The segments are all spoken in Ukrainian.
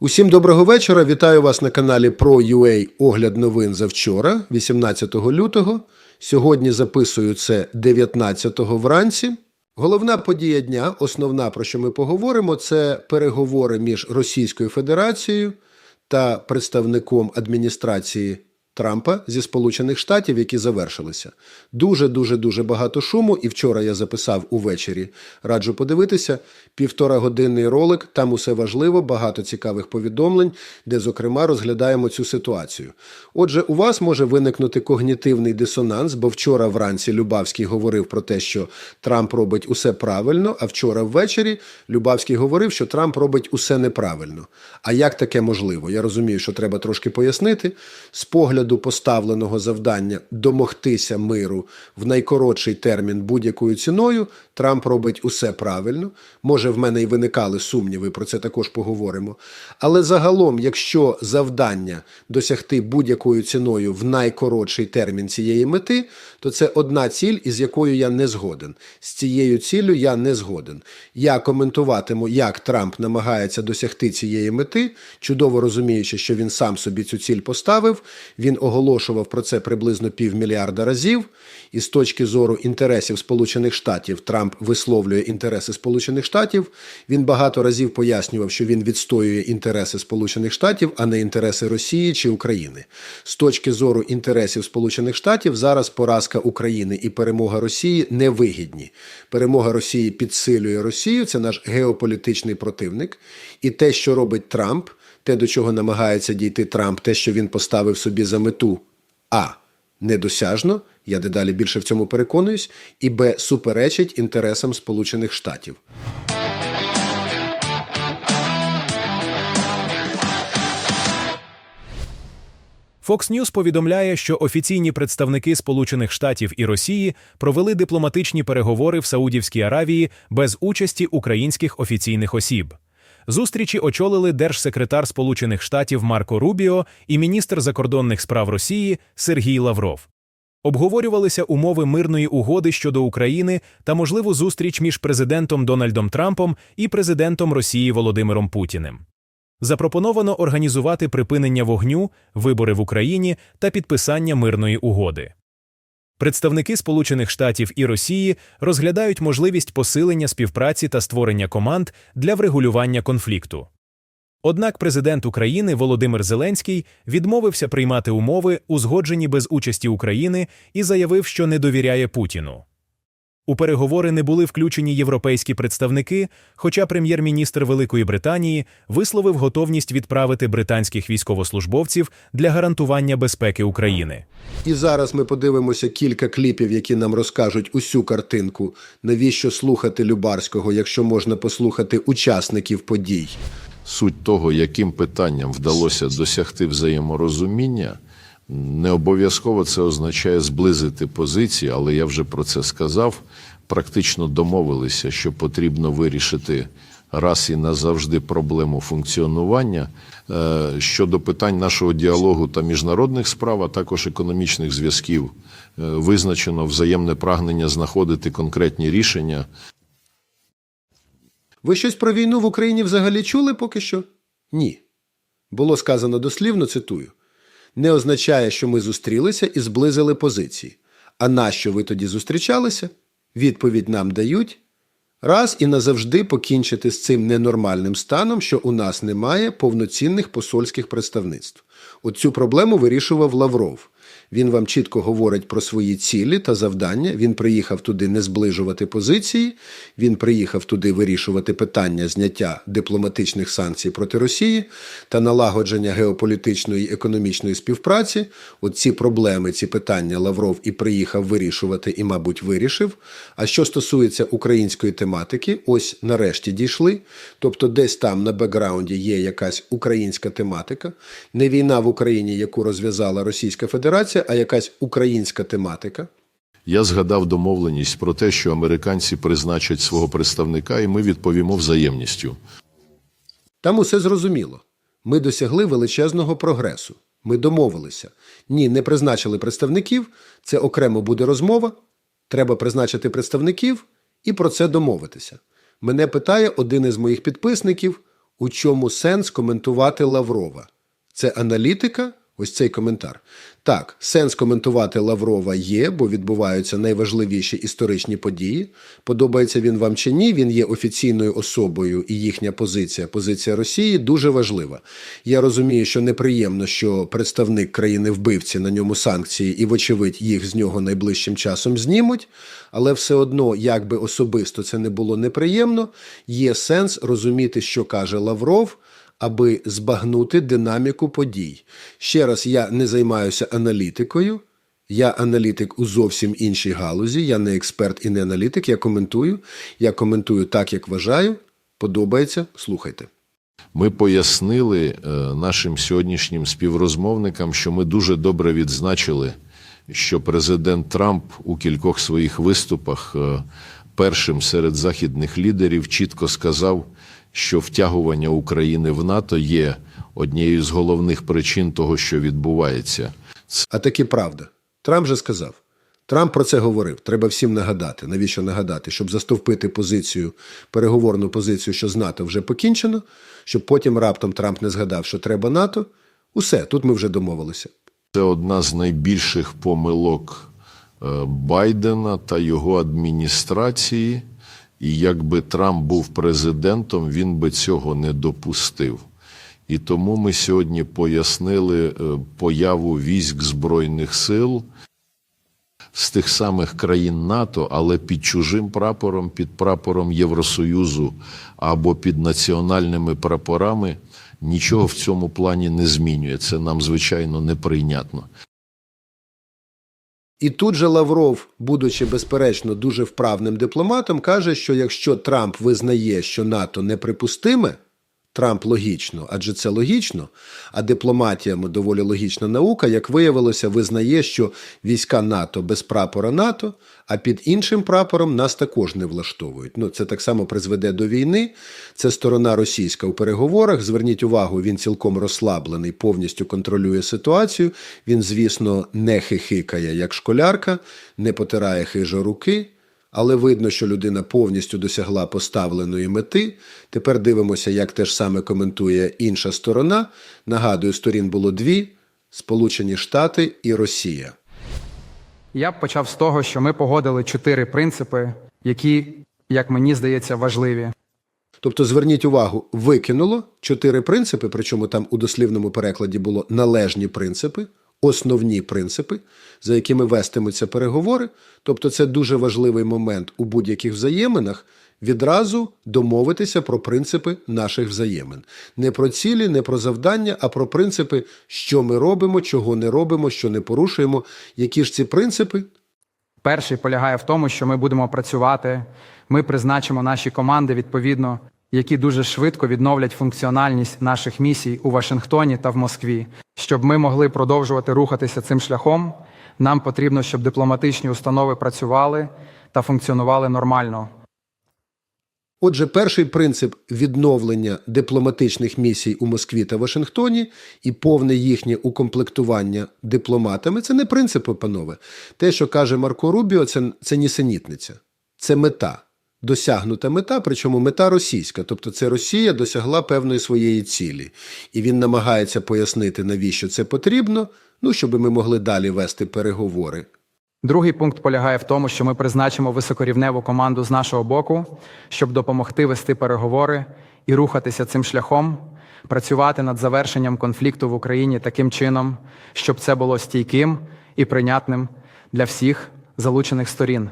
Усім доброго вечора. Вітаю вас на каналі Pro.ua Огляд новин за вчора, 18 лютого. Сьогодні записую це 19-го вранці. Головна подія дня, основна про що ми поговоримо, це переговори між Російською Федерацією та представником адміністрації Трампа зі Сполучених Штатів, які завершилися. Дуже дуже дуже багато шуму. І вчора я записав увечері. Раджу подивитися. Півтора годинний ролик. Там усе важливо, багато цікавих повідомлень, де, зокрема, розглядаємо цю ситуацію. Отже, у вас може виникнути когнітивний дисонанс, бо вчора вранці Любавський говорив про те, що Трамп робить усе правильно, а вчора ввечері Любавський говорив, що Трамп робить усе неправильно. А як таке можливо? Я розумію, що треба трошки пояснити. З погляду поставленого завдання домогтися миру в найкоротший термін будь-якою ціною, Трамп робить усе правильно. Може, в мене і виникали сумніви, про це також поговоримо. Але загалом, якщо завдання досягти будь-якою ціною в найкоротший термін цієї мети, то це одна ціль, із якою я не згоден. З цією ціллю я не згоден. Я коментуватиму, як Трамп намагається досягти цієї мети, чудово розуміючи, що він сам собі цю ціль поставив. Він оголошував про це приблизно півмільярда разів. І з точки зору інтересів Сполучених Штатів Трамп висловлює інтереси Сполучених Штатів. Він багато разів пояснював, що він відстоює інтереси Сполучених Штатів, а не інтереси Росії чи України. З точки зору інтересів Сполучених Штатів зараз поразка України і перемога Росії невигідні. Перемога Росії підсилює Росію. Це наш геополітичний противник. І те, що робить Трамп, те, до чого намагається дійти Трамп, те, що він поставив собі за мету, а недосяжно. Я дедалі більше в цьому переконуюсь, і Б суперечить інтересам Сполучених Штатів. Fox News повідомляє, що офіційні представники Сполучених Штатів і Росії провели дипломатичні переговори в Саудівській Аравії без участі українських офіційних осіб. Зустрічі очолили держсекретар Сполучених Штатів Марко Рубіо і міністр закордонних справ Росії Сергій Лавров. Обговорювалися умови мирної угоди щодо України та можливу зустріч між президентом Дональдом Трампом і президентом Росії Володимиром Путіним. Запропоновано організувати припинення вогню, вибори в Україні та підписання мирної угоди. Представники Сполучених Штатів і Росії розглядають можливість посилення співпраці та створення команд для врегулювання конфлікту. Однак президент України Володимир Зеленський відмовився приймати умови, узгоджені без участі України, і заявив, що не довіряє Путіну. У переговори не були включені європейські представники, хоча прем'єр-міністр Великої Британії висловив готовність відправити британських військовослужбовців для гарантування безпеки України. І зараз ми подивимося кілька кліпів, які нам розкажуть усю картинку. Навіщо слухати Любарського, якщо можна послухати учасників подій? Суть того, яким питанням вдалося досягти взаєморозуміння, не обов'язково це означає зблизити позиції, але я вже про це сказав. Практично домовилися, що потрібно вирішити раз і назавжди проблему функціонування Е, щодо питань нашого діалогу та міжнародних справ, а також економічних зв'язків. е, Визначено взаємне прагнення знаходити конкретні рішення. Ви щось про війну в Україні взагалі чули поки що? Ні. Було сказано дослівно, цитую: не означає, що ми зустрілися і зблизили позиції. А нащо ви тоді зустрічалися? Відповідь нам дають раз і назавжди покінчити з цим ненормальним станом, що у нас немає повноцінних посольських представництв. Оцю проблему вирішував Лавров. Він вам чітко говорить про свої цілі та завдання. Він приїхав туди не зближувати позиції, він приїхав туди вирішувати питання зняття дипломатичних санкцій проти Росії та налагодження геополітичної і економічної співпраці. От ці проблеми, ці питання Лавров і приїхав вирішувати, і, мабуть, вирішив. А що стосується української тематики, ось нарешті дійшли. Тобто, десь там на бекграунді є якась українська тематика, не війна в Україні, яку розв'язала Російська Федерація, а якась українська тематика. Я згадав домовленість про те, що американці призначать свого представника, і ми відповімо взаємністю. Там усе зрозуміло. Ми досягли величезного прогресу. Ми домовилися. Ні, не призначили представників. Це окремо буде розмова. Треба призначити представників і про це домовитися. Мене питає один із моїх підписників: у чому сенс коментувати Лаврова? Це аналітика? Ось цей коментар. Так, сенс коментувати Лаврова є, бо відбуваються найважливіші історичні події. Подобається він вам чи ні, він є офіційною особою, і їхня позиція, позиція Росії, дуже важлива. Я розумію, що неприємно, що представник країни вбивці на ньому санкції, і, вочевидь, їх з нього найближчим часом знімуть. Але все одно, як би особисто це не було неприємно, є сенс розуміти, що каже Лавров аби збагнути динаміку подій. Ще раз, я не займаюся аналітикою. Я аналітик у зовсім іншій галузі. Я не експерт і не аналітик. Я коментую. Я коментую так, як вважаю. Подобається. Слухайте. Ми пояснили е, нашим сьогоднішнім співрозмовникам, що ми дуже добре відзначили, що президент Трамп у кількох своїх виступах е, першим серед західних лідерів чітко сказав, що втягування України в НАТО є однією з головних причин того, що відбувається. А таки правда. Трамп же сказав. Трамп про це говорив. Треба всім нагадати. Навіщо нагадати? Щоб застовпити позицію, переговорну позицію, що з НАТО вже покінчено, щоб потім раптом Трамп не згадав, що треба НАТО. Усе, тут ми вже домовилися. Це одна з найбільших помилок е, Байдена та його адміністрації. І якби Трамп був президентом, він би цього не допустив. І тому ми сьогодні пояснили е, появу військ Збройних сил з тих самих країн НАТО, але під чужим прапором, під прапором Євросоюзу або під національними прапорами. Нічого в цьому плані не змінює. Це нам, звичайно, неприйнятно. І тут же Лавров, будучи безперечно дуже вправним дипломатом, каже, що якщо Трамп визнає, що НАТО неприпустиме, Трамп логічно, адже це логічно, а дипломатія доволі логічна наука, як виявилося, визнає, що війська НАТО без прапора НАТО, а під іншим прапором нас також не влаштовують. Ну, це так само призведе до війни. Це сторона російська у переговорах. Зверніть увагу, він цілком розслаблений, повністю контролює ситуацію. Він, звісно, не хихикає як школярка, не потирає хижо руки. Але видно, що людина повністю досягла поставленої мети. Тепер дивимося, як те ж саме коментує інша сторона. Нагадую, сторін було дві: Сполучені Штати і Росія. Я б почав з того, що ми погодили чотири принципи, які, як мені здається, важливі. Тобто, зверніть увагу, викинуло чотири принципи, причому там у дослівному перекладі було належні принципи, основні принципи, за якими вестимуться переговори. Тобто, це дуже важливий момент у будь-яких взаєминах. Відразу домовитися про принципи наших взаємин. Не про цілі, не про завдання, а про принципи, що ми робимо, чого не робимо, що не порушуємо. Які ж ці принципи? Перший полягає в тому, що ми будемо працювати, ми призначимо наші команди відповідно, які дуже швидко відновлять функціональність наших місій у Вашингтоні та в Москві. Щоб ми могли продовжувати рухатися цим шляхом, нам потрібно, щоб дипломатичні установи працювали та функціонували нормально. Отже, перший принцип відновлення дипломатичних місій у Москві та Вашингтоні і повне їхнє укомплектування дипломатами це не принципи, панове. Те, що каже Марко Рубіо, це, це нісенітниця, це мета. Досягнута мета, причому мета російська, тобто це Росія досягла певної своєї цілі, і він намагається пояснити, навіщо це потрібно, ну щоб ми могли далі вести переговори. Другий пункт полягає в тому, що ми призначимо високорівневу команду з нашого боку, щоб допомогти вести переговори і рухатися цим шляхом, працювати над завершенням конфлікту в Україні таким чином, щоб це було стійким і прийнятним для всіх залучених сторін.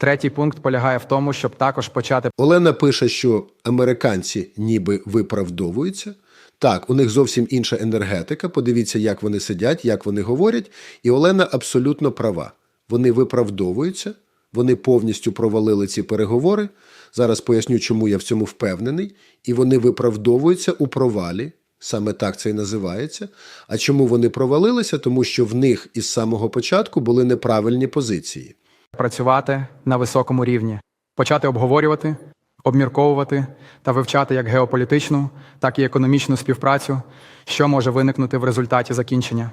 Третій пункт полягає в тому, щоб також почати Олена пише, що американці ніби виправдовуються. Так, у них зовсім інша енергетика. Подивіться, як вони сидять, як вони говорять. І Олена абсолютно права. Вони виправдовуються, вони повністю провалили ці переговори. Зараз поясню, чому я в цьому впевнений. І вони виправдовуються у провалі. Саме так це і називається. А чому вони провалилися? Тому що в них із самого початку були неправильні позиції. Працювати на високому рівні, почати обговорювати, обмірковувати та вивчати як геополітичну, так і економічну співпрацю, що може виникнути в результаті закінчення.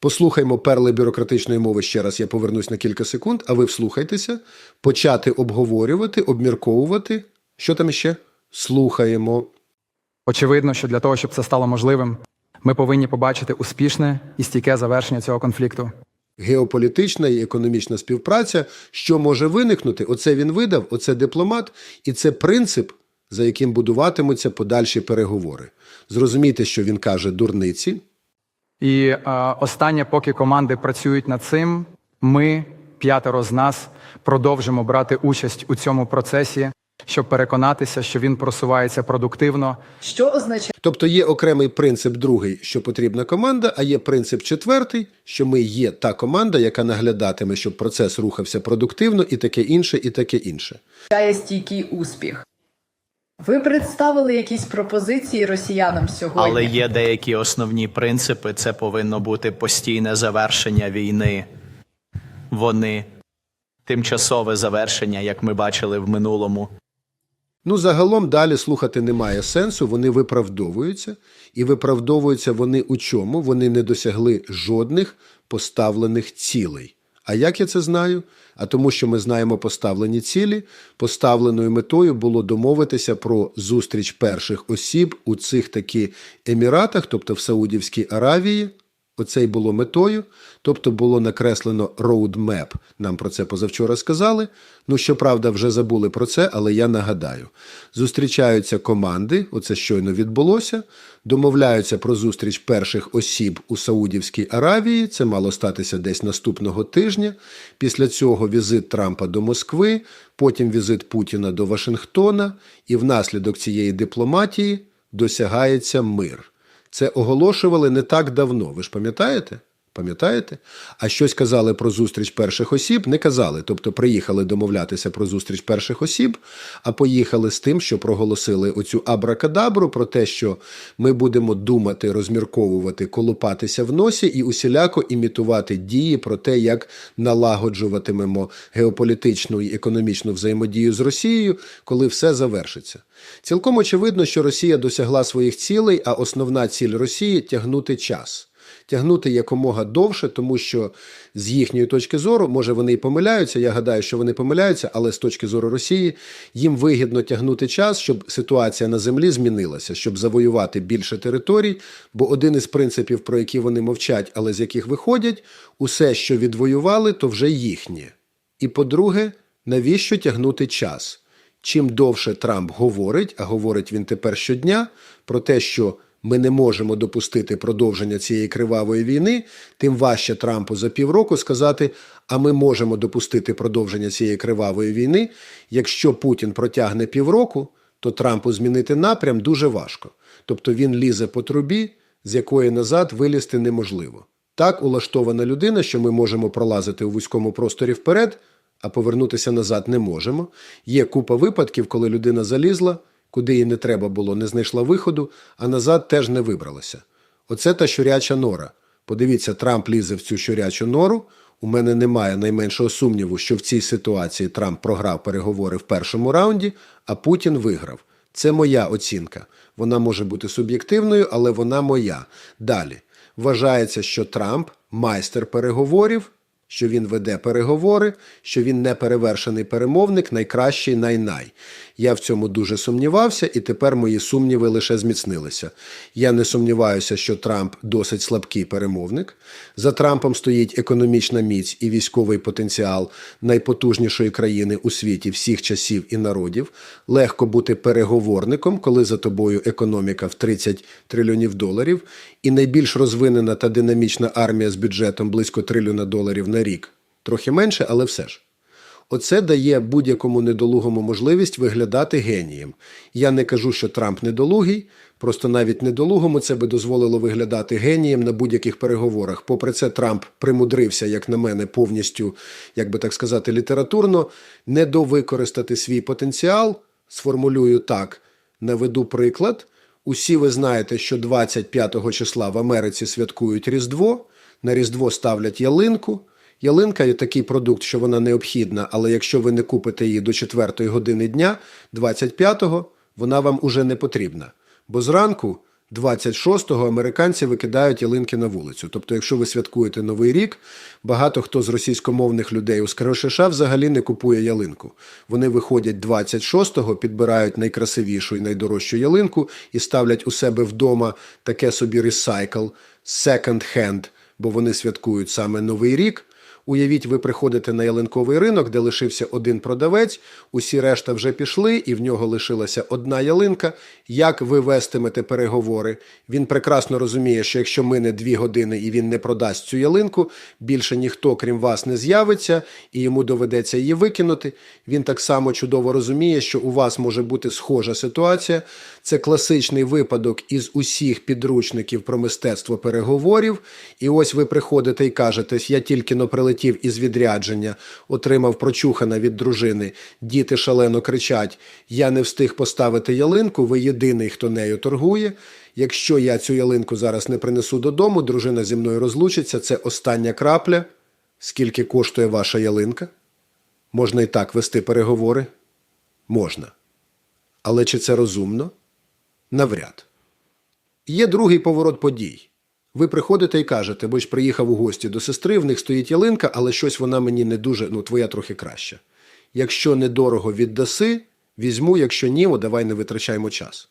Послухаймо перли бюрократичної мови ще раз. Я повернусь на кілька секунд, а ви вслухайтеся, почати обговорювати, обмірковувати. Що там ще? Слухаємо. Очевидно, що для того, щоб це стало можливим, ми повинні побачити успішне і стійке завершення цього конфлікту. Геополітична і економічна співпраця, що може виникнути, оце він видав, оце дипломат, і це принцип, за яким будуватимуться подальші переговори. Зрозумійте, що він каже дурниці, І е, останнє, поки команди працюють над цим, ми, п'ятеро з нас, продовжимо брати участь у цьому процесі, щоб переконатися, що він просувається продуктивно Що означає Тобто є окремий принцип другий, що потрібна команда, а є принцип четвертий, що ми є та команда, яка наглядатиме, щоб процес рухався продуктивно, і таке інше, і таке інше. стійкий успіх? Ви представили якісь пропозиції росіянам сьогодні? Але є деякі основні принципи. Це повинно бути постійне завершення війни. Вони тимчасове завершення, як ми бачили в минулому. Ну, загалом далі слухати немає сенсу, вони виправдовуються, і виправдовуються вони у чому? Вони не досягли жодних поставлених цілей. А як я це знаю? А тому, що ми знаємо поставлені цілі, поставленою метою було домовитися про зустріч перших осіб у цих таки еміратах, тобто в Саудівській Аравії. Оце й було метою, тобто було накреслено roadmap. Нам про це позавчора сказали. Ну, щоправда, вже забули про це, але я нагадаю. Зустрічаються команди, оце щойно відбулося, домовляються про зустріч перших осіб у Саудівській Аравії. Це мало статися десь наступного тижня. Після цього візит Трампа до Москви, потім візит Путіна до Вашингтона, і внаслідок цієї дипломатії досягається мир. Це оголошували не так давно. Ви ж пам'ятаєте? Пам'ятаєте? А щось казали про зустріч перших осіб, не казали. Тобто приїхали домовлятися про зустріч перших осіб, а поїхали з тим, що проголосили оцю абракадабру про те, що ми будемо думати, розмірковувати, колупатися в носі і усіляко імітувати дії про те, як налагоджуватимемо геополітичну і економічну взаємодію з Росією, коли все завершиться. Цілком очевидно, що Росія досягла своїх цілей, а основна ціль Росії тягнути час. Тягнути якомога довше, тому що з їхньої точки зору, може вони і помиляються. Я гадаю, що вони помиляються, але з точки зору Росії їм вигідно тягнути час, щоб ситуація на землі змінилася, щоб завоювати більше територій. Бо один із принципів, про які вони мовчать, але з яких виходять, усе, що відвоювали, то вже їхнє. І по-друге, навіщо тягнути час? Чим довше Трамп говорить, а говорить він тепер щодня, про те, що ми не можемо допустити продовження цієї кривавої війни, тим важче Трампу за півроку сказати, а ми можемо допустити продовження цієї кривавої війни. Якщо Путін протягне півроку, то Трампу змінити напрям дуже важко. Тобто він лізе по трубі, з якої назад вилізти неможливо. Так улаштована людина, що ми можемо пролазити у вузькому просторі вперед, а повернутися назад не можемо. Є купа випадків, коли людина залізла, куди їй не треба було, не знайшла виходу, а назад теж не вибралася. Оце та щуряча нора. Подивіться, Трамп лізе в цю щурячу нору. У мене немає найменшого сумніву, що в цій ситуації Трамп програв переговори в першому раунді, а Путін виграв. Це моя оцінка. Вона може бути суб'єктивною, але вона моя. Далі. Вважається, що Трамп майстер переговорів, що він веде переговори, що він неперевершений перемовник, найкращий най-най. Я в цьому дуже сумнівався, і тепер мої сумніви лише зміцнилися. Я не сумніваюся, що Трамп досить слабкий перемовник. За Трампом стоїть економічна міць і військовий потенціал найпотужнішої країни у світі всіх часів і народів. Легко бути переговорником, коли за тобою економіка в 30 трильйонів доларів, і найбільш розвинена та динамічна армія з бюджетом близько трильйона доларів на рік. Трохи менше, але все ж. Оце дає будь-якому недолугому можливість виглядати генієм. Я не кажу, що Трамп недолугий, просто навіть недолугому це би дозволило виглядати генієм на будь-яких переговорах. Попри це, Трамп примудрився, як на мене, повністю, як би так сказати, літературно, недовикористати свій потенціал. Сформулюю так, наведу приклад. Усі ви знаєте, що 25 числа в Америці святкують Різдво, на Різдво ставлять ялинку. Ялинка є такий продукт, що вона необхідна, але якщо ви не купите її до 4 години дня, 25-го, вона вам уже не потрібна. Бо зранку 26-го американці викидають ялинки на вулицю. Тобто, якщо ви святкуєте Новий рік, багато хто з російськомовних людей у Скорошиша взагалі не купує ялинку. Вони виходять 26-го, підбирають найкрасивішу і найдорожчу ялинку і ставлять у себе вдома таке собі ресайкл, hand, бо вони святкують саме Новий рік. Уявіть, ви приходите на ялинковий ринок, де лишився один продавець, усі решта вже пішли, і в нього лишилася одна ялинка. Як ви вестимете переговори? Він прекрасно розуміє, що якщо мине дві години і він не продасть цю ялинку, більше ніхто, крім вас, не з'явиться, і йому доведеться її викинути. Він так само чудово розуміє, що у вас може бути схожа ситуація. Це класичний випадок із усіх підручників про мистецтво переговорів. І ось ви приходите і кажете, я тільки но прилетів із відрядження, отримав прочухана від дружини. Діти шалено кричать: Я не встиг поставити ялинку, ви єдиний, хто нею торгує. Якщо я цю ялинку зараз не принесу додому, дружина зі мною розлучиться. Це остання крапля. Скільки коштує ваша ялинка? Можна і так вести переговори? Можна. Але чи це розумно? Навряд. Є другий поворот подій. Ви приходите і кажете, бо ж приїхав у гості до сестри, в них стоїть ялинка, але щось вона мені не дуже, ну, твоя трохи краща. Якщо недорого віддаси, візьму, якщо ні, о, давай не витрачаємо час.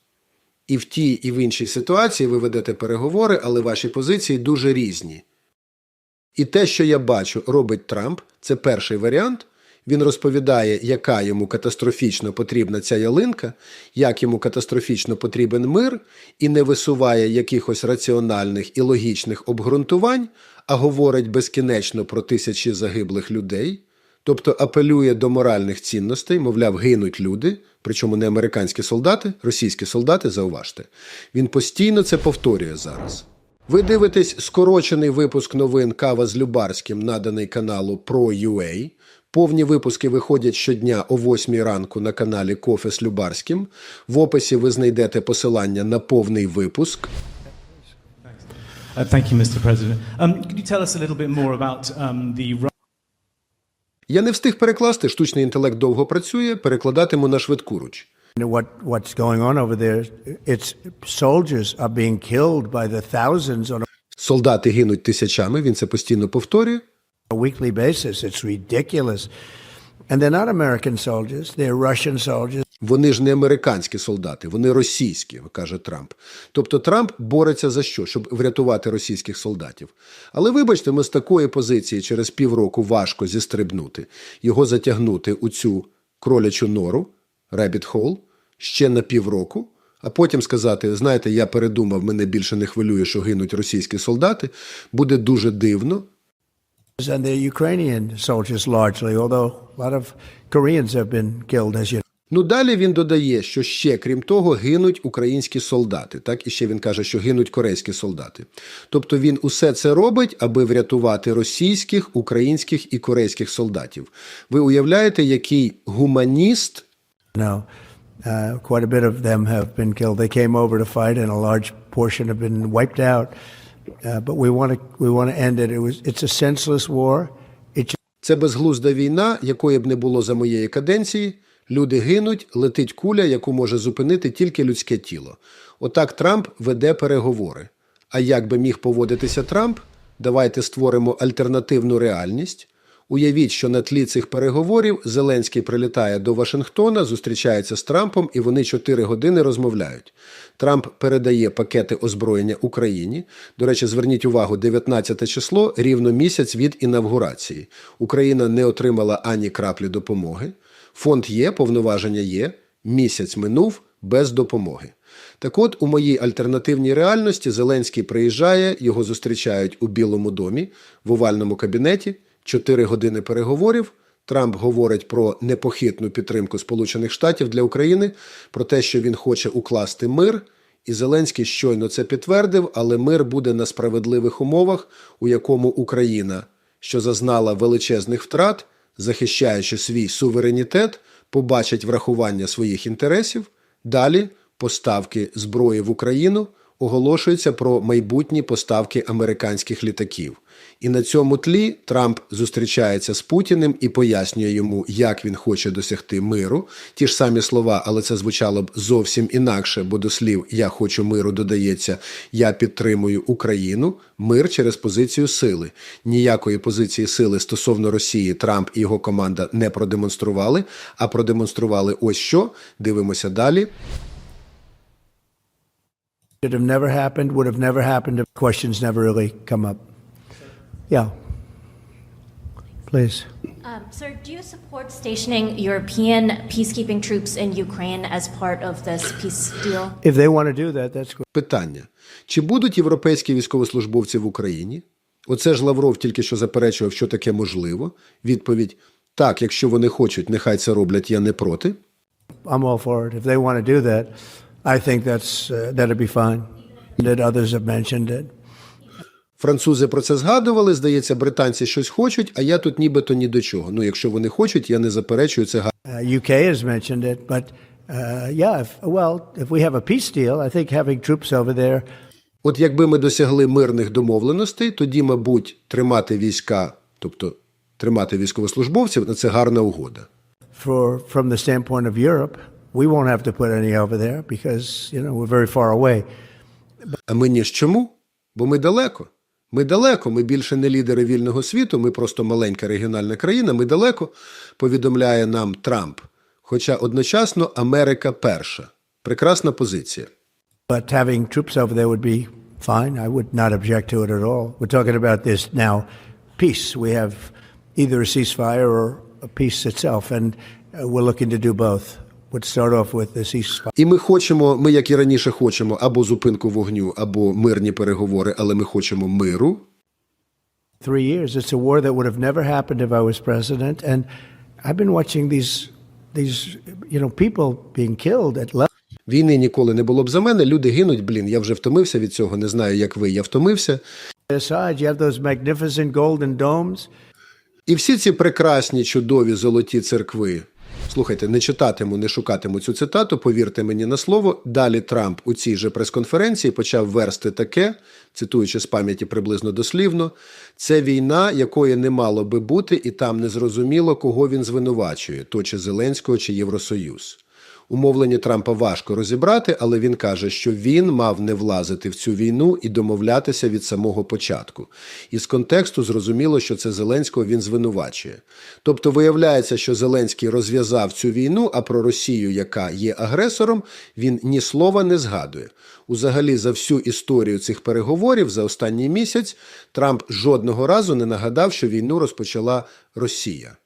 І в тій, і в іншій ситуації ви ведете переговори, але ваші позиції дуже різні. І те, що я бачу, робить Трамп, це перший варіант. Він розповідає, яка йому катастрофічно потрібна ця ялинка, як йому катастрофічно потрібен мир, і не висуває якихось раціональних і логічних обґрунтувань, а говорить безкінечно про тисячі загиблих людей, тобто апелює до моральних цінностей, мовляв, гинуть люди, причому не американські солдати, російські солдати, зауважте. Він постійно це повторює зараз. Ви дивитесь скорочений випуск новин Кава з Любарським, наданий каналу Pro.ua. Повні випуски виходять щодня о 8 ранку на каналі Кофе з Любарським. В описі ви знайдете посилання на повний випуск. Uh. Um, um, Я не встиг перекласти, штучний інтелект довго працює, перекладатиму на швидкуруч. What what's going on over there? It's soldiers are being killed by the thousands on Солдати гинуть тисячами, він це постійно повторює. A weekly basis. It's ridiculous. And they're not American soldiers; they're Russian soldiers. Вони ж не американські солдати, вони російські, каже Трамп. Тобто Трамп бореться за що? Щоб врятувати російських солдатів. Але вибачте, ми з такої позиції через півроку важко зістрибнути, його затягнути у цю кролячу нору, rabbit hole, ще на півроку, а потім сказати: знаєте, я передумав, мене більше не хвилює, що гинуть російські солдати, буде дуже дивно. And they're Ukrainian soldiers largely, although a lot of Koreans have been killed, as you Ну далі він додає, що ще крім того гинуть українські солдати. Так і ще він каже, що гинуть корейські солдати. Тобто він усе це робить, аби врятувати російських, українських і корейських солдатів. Ви уявляєте, який гуманіст know. Uh, quite a bit of them have been killed. They came over to fight, and a large portion have been wiped out. Uh, but we want to we want to end it. It was it's a senseless war. It це безглузда війна, якої б не було за моєї каденції. Люди гинуть, летить куля, яку може зупинити тільки людське тіло. Отак Трамп веде переговори. А як би міг поводитися Трамп? Давайте створимо альтернативну реальність. Уявіть, що на тлі цих переговорів Зеленський прилітає до Вашингтона, зустрічається з Трампом, і вони 4 години розмовляють. Трамп передає пакети озброєння Україні. До речі, зверніть увагу, 19 число рівно місяць від інавгурації. Україна не отримала ані краплі допомоги. Фонд є, повноваження є. Місяць минув без допомоги. Так от, у моїй альтернативній реальності Зеленський приїжджає, його зустрічають у Білому домі в овальному кабінеті. Чотири години переговорів. Трамп говорить про непохитну підтримку Сполучених Штатів для України, про те, що він хоче укласти мир. І Зеленський щойно це підтвердив, але мир буде на справедливих умовах, у якому Україна, що зазнала величезних втрат, захищаючи свій суверенітет, побачить врахування своїх інтересів. Далі поставки зброї в Україну, оголошується про майбутні поставки американських літаків. І на цьому тлі Трамп зустрічається з Путіним і пояснює йому, як він хоче досягти миру. Ті ж самі слова, але це звучало б зовсім інакше, бо до слів Я хочу миру додається Я підтримую Україну. Мир через позицію сили. Ніякої позиції сили стосовно Росії Трамп і його команда не продемонстрували, а продемонстрували ось що. Дивимося далі. It have never happened, would have never happened if questions never really come up. Yeah. Please. Um, sir, do you support stationing European peacekeeping troops in Ukraine as part of this peace deal? If they want to do that, that's good. Питання: чи будуть європейські військовослужбовці в Україні? Оце ж Лавров тільки що заперечував, що таке можливо. Відповідь: так, якщо вони хочуть, нехай це роблять, я не проти. I'm all for it. If they want to do that, I think that's uh, that'd be fine. That others have mentioned it. Французи про це згадували. Здається, британці щось хочуть, а я тут нібито ні до чого. Ну, якщо вони хочуть, я не заперечую це. Uh, UK has mentioned it, but uh, yeah, if, well, if we have a peace deal, I think having troops over there От якби ми досягли мирних домовленостей, тоді, мабуть, тримати війська, тобто тримати військовослужбовців, на це гарна угода. for from the standpoint of Europe, we won't have to put any over there because you know we're very far away. А мені ж чому? Бо ми далеко. Ми далеко, ми більше не лідери вільного світу, ми просто маленька регіональна країна, ми далеко, повідомляє нам Трамп. Хоча одночасно Америка перша. Прекрасна позиція. But having troops over there would be fine. I would not object to it at all. We're talking about this now peace. We have either a ceasefire or a peace itself, and uh, we're looking to do both. І ми хочемо, ми як і раніше хочемо або зупинку вогню, або мирні переговори, але ми хочемо миру. Three years. It's a war that would have never happened if I was president. And I've been watching these, these, you know, people being killed at level. Війни ніколи не було б за мене. Люди гинуть, блін. Я вже втомився від цього. Не знаю, як ви. Я втомився. Aside, you have those magnificent golden domes. І всі ці прекрасні, чудові золоті церкви. Слухайте, не читатиму, не шукатиму цю цитату, повірте мені на слово. Далі Трамп у цій же прес-конференції почав версти таке, цитуючи з пам'яті приблизно дослівно: це війна, якої не мало би бути, і там не зрозуміло, кого він звинувачує, то чи Зеленського, чи Євросоюз. Умовлення Трампа важко розібрати, але він каже, що він мав не влазити в цю війну і домовлятися від самого початку. І з контексту зрозуміло, що це Зеленського він звинувачує. Тобто виявляється, що Зеленський розв'язав цю війну, а про Росію, яка є агресором, він ні слова не згадує. Узагалі, за всю історію цих переговорів за останній місяць Трамп жодного разу не нагадав, що війну розпочала Росія.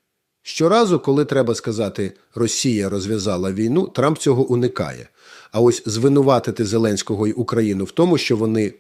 Щоразу, коли треба сказати Росія розв'язала війну, Трамп цього уникає. А ось звинуватити Зеленського і Україну в тому, що вони.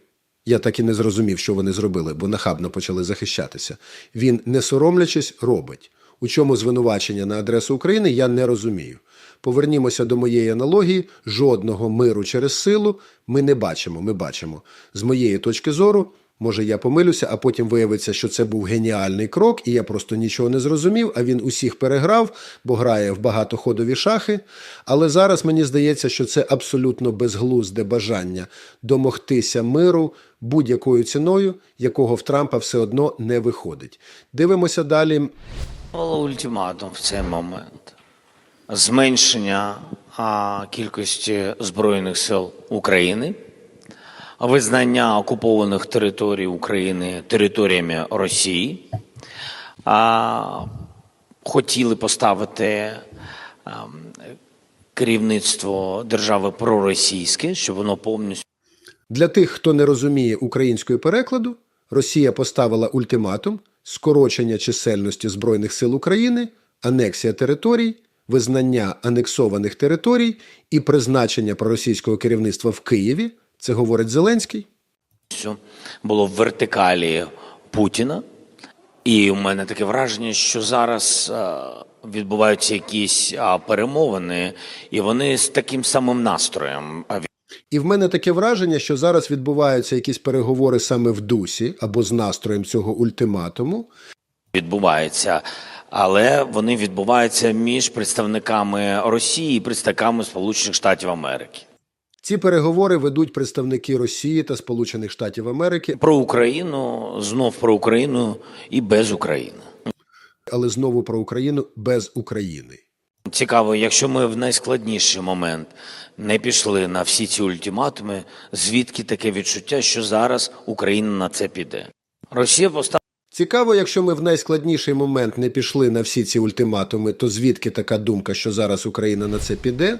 Я так і не зрозумів, що вони зробили, бо нахабно почали захищатися. Він, не соромлячись, робить. У чому звинувачення на адресу України, я не розумію. Повернімося до моєї аналогії: жодного миру через силу ми не бачимо. Ми бачимо з моєї точки зору. Може, я помилюся, а потім виявиться, що це був геніальний крок, і я просто нічого не зрозумів. А він усіх переграв, бо грає в багатоходові шахи. Але зараз мені здається, що це абсолютно безглузде бажання домогтися миру будь-якою ціною, якого в Трампа все одно не виходить. Дивимося далі. Було ультиматум в цей момент зменшення кількості збройних сил України, визнання окупованих територій України територіями Росії. Хотіли поставити керівництво держави проросійське, щоб воно повністю. Для тих, хто не розуміє української перекладу, Росія поставила ультиматум скорочення чисельності Збройних сил України, анексія територій, визнання анексованих територій і призначення проросійського керівництва в Києві. Це говорить Зеленський. було в вертикалі Путіна. І у мене таке враження, що зараз е, відбуваються якісь а, перемовини, і вони з таким самим настроєм. І в мене таке враження, що зараз відбуваються якісь переговори саме в дусі або з настроєм цього ультиматуму. відбуваються, але вони відбуваються між представниками Росії і представниками Сполучених Штатів Америки. Ці переговори ведуть представники Росії та Сполучених Штатів Америки, Про Україну, знов про Україну і без України. але знову про Україну без України. Цікаво, якщо ми в найскладніший момент не пішли на всі ці ультиматуми, звідки таке відчуття, що зараз Україна на це піде? Росія поставила Цікаво, якщо ми в найскладніший момент не пішли на всі ці ультиматуми, то звідки така думка, що зараз Україна на це піде?